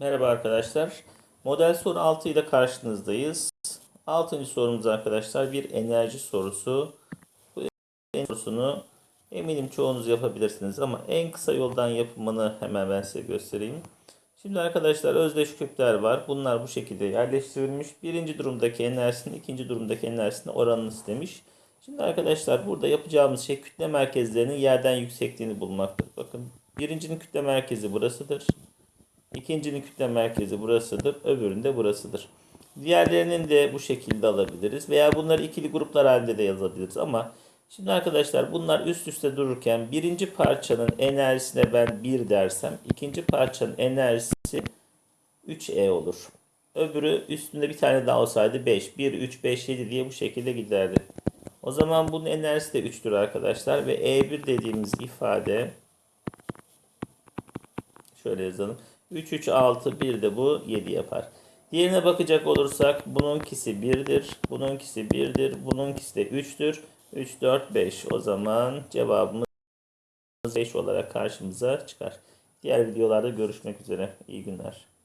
Merhaba arkadaşlar. Model soru 6 ile karşınızdayız. 6. sorumuz arkadaşlar bir enerji sorusu. Bu enerji sorusunu eminim çoğunuz yapabilirsiniz ama en kısa yoldan yapımını hemen ben size göstereyim. Şimdi arkadaşlar özdeş küpler var. Bunlar bu şekilde yerleştirilmiş. Birinci durumdaki enerjisinin ikinci durumdaki enerjisine oranını istemiş. Şimdi arkadaşlar burada yapacağımız şey kütle merkezlerinin yerden yüksekliğini bulmaktır. Bakın birincinin kütle merkezi burasıdır. İkincinin kütle merkezi burasıdır. Öbürünün de burasıdır. Diğerlerinin de bu şekilde alabiliriz. Veya bunları ikili gruplar halinde de yazabiliriz. Ama şimdi arkadaşlar bunlar üst üste dururken birinci parçanın enerjisine ben 1 dersem ikinci parçanın enerjisi 3E olur. Öbürü üstünde bir tane daha olsaydı 5. 1, 3, 5, 7 diye bu şekilde giderdi. O zaman bunun enerjisi de 3'tür arkadaşlar. Ve E1 dediğimiz ifade şöyle yazalım. 3, 3, 6, 1 de bu 7 yapar. Diğerine bakacak olursak bununkisi 1'dir, bununkisi 1'dir, bununkisi de 3'tür. 3, 4, 5. O zaman cevabımız 5 olarak karşımıza çıkar. Diğer videolarda görüşmek üzere. İyi günler.